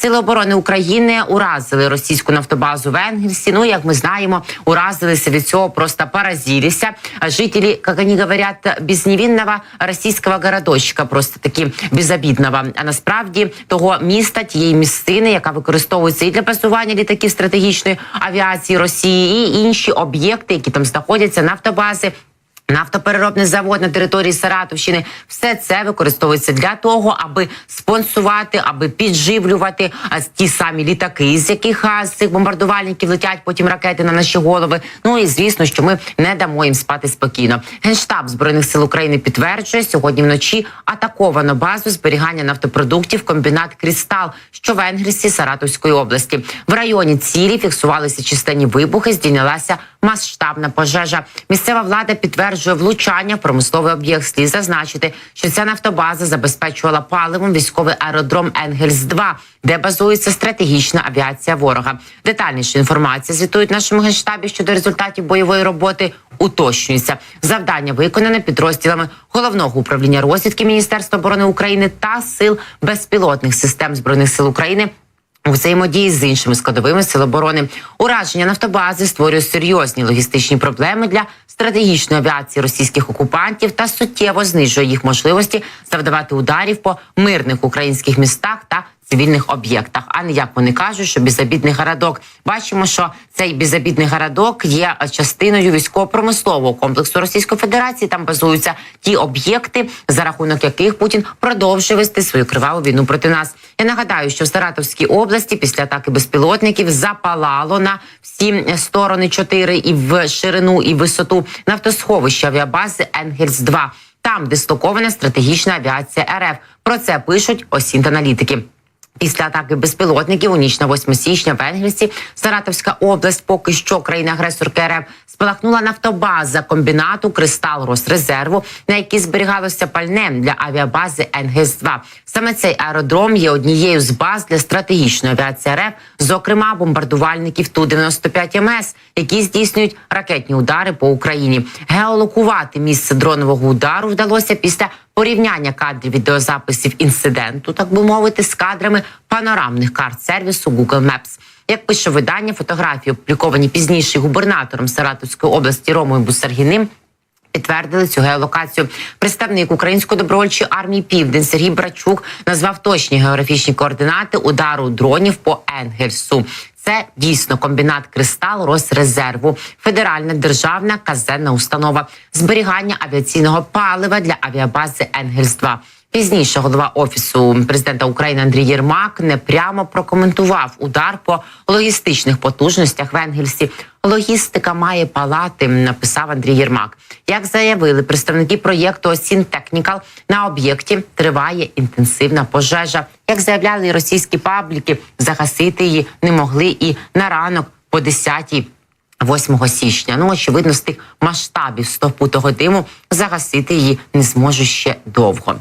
Сили оборони України уразили російську нафтобазу в Енгельсі. Ну як ми знаємо, уразилися від цього просто поразилися. Жителі, як вони говорять, безневинного російського городочка, просто таки безобідного. А насправді того міста, тієї місцини, яка використовується і для базування літаків стратегічної авіації Росії, і інші об'єкти, які там знаходяться, нафтобази. Нафтопереробний завод на території Саратовщини все це використовується для того, аби спонсувати, аби підживлювати ті самі літаки, з яких з цих бомбардувальників летять потім ракети на наші голови. Ну і звісно, що ми не дамо їм спати спокійно. Генштаб збройних сил України підтверджує сьогодні вночі атаковано базу зберігання нафтопродуктів комбінат Крістал, що в Енгельсі Саратовської області. В районі цілі фіксувалися численні вибухи. Здійнялася масштабна пожежа. Місцева влада підтверджує влучання в промисловий об'єкт. Слід зазначити, що ця нафтобаза забезпечувала паливом військовий аеродром Енгельс 2 де базується стратегічна авіація ворога. Детальніша інформація звітують нашому генштабі щодо результатів бойової роботи. Уточнюється завдання виконане підрозділами головного управління розвідки Міністерства оборони України та сил безпілотних систем збройних сил України взаємодії з іншими складовими сил оборони. Ураження нафтобази створює серйозні логістичні проблеми для стратегічної авіації російських окупантів та суттєво знижує їх можливості завдавати ударів по мирних українських містах та цивільних об'єктах. А не як вони кажуть, що безобідний городок. Бачимо, що цей безобідний городок є частиною військово-промислового комплексу Російської Федерації. Там базуються ті об'єкти, за рахунок яких Путін продовжує вести свою криваву війну проти нас. Я нагадаю, що в Саратовській області після атаки безпілотників запалало на всі сторони чотири і в ширину і висоту нафтосховища авіабази Енгельс 2 Там дислокована стратегічна авіація РФ. Про це пишуть осінт-аналітики. Після атаки безпілотників у ніч на 8 січня в Енгельсі Саратовська область, поки що країна-агресорка РФ, спалахнула нафтобаза комбінату Кристал Росрезерву, на якій зберігалося пальне для авіабази Енгельс-2. Саме цей аеродром є однією з баз для стратегічної авіації РФ, зокрема бомбардувальників ту 95 МС, які здійснюють ракетні удари по Україні. Геолокувати місце дронового удару вдалося після порівняння кадрів відеозаписів інциденту, так би мовити, з кадрами панорамних карт сервісу Google Maps. Як пише видання, фотографії, опубліковані пізніше губернатором Саратовської області Ромою Бусаргіним, Підтвердили цю геолокацію. Представник української добровольчої армії Південь Сергій Брачук назвав точні географічні координати удару дронів по Енгельсу. Це дійсно комбінат Кристал Росрезерву, федеральна державна казенна установа зберігання авіаційного палива для авіабази Енгельс 2 Пізніше голова офісу президента України Андрій Єрмак не прямо прокоментував удар по логістичних потужностях в Енгельсі. Логістика має палати, написав Андрій Єрмак. Як заявили представники проєкту Осін Технікал, на об'єкті триває інтенсивна пожежа. Як заявляли російські пабліки, загасити її не могли і на ранок по 10 8 січня. Ну очевидно, з тих масштабів стовпу того диму загасити її не зможу ще довго.